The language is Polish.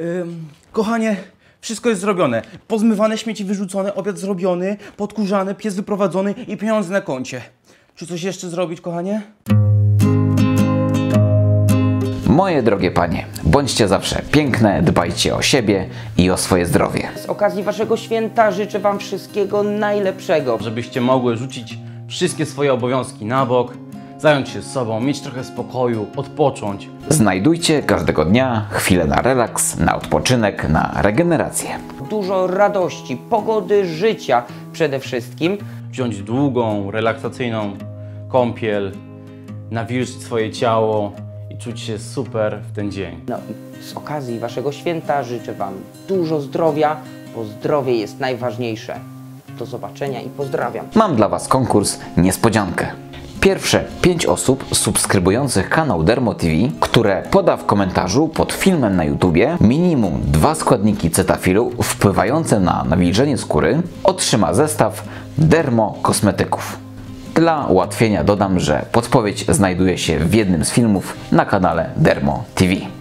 Ym, kochanie, wszystko jest zrobione. Pozmywane śmieci wyrzucone, obiad zrobiony, podkurzany, pies wyprowadzony i pieniądze na koncie. Czy coś jeszcze zrobić, kochanie? Moje drogie panie, bądźcie zawsze piękne, dbajcie o siebie i o swoje zdrowie. Z okazji waszego święta życzę wam wszystkiego najlepszego. Żebyście mogły rzucić wszystkie swoje obowiązki na bok, zająć się sobą, mieć trochę spokoju, odpocząć. Znajdujcie każdego dnia chwilę na relaks, na odpoczynek, na regenerację. Dużo radości, pogody, życia przede wszystkim. Wziąć długą, relaksacyjną kąpiel, nawilżyć swoje ciało i czuć się super w ten dzień. No i z okazji waszego święta życzę wam dużo zdrowia, bo zdrowie jest najważniejsze. Do zobaczenia i pozdrawiam. Mam dla Was konkurs niespodziankę. Pierwsze 5 osób subskrybujących kanał Dermo TV, które poda w komentarzu pod filmem na YouTubie minimum dwa składniki cetafilu wpływające na nawilżenie skóry, otrzyma zestaw Dermo Kosmetyków. Dla ułatwienia dodam, że podpowiedź znajduje się w jednym z filmów na kanale Dermo TV.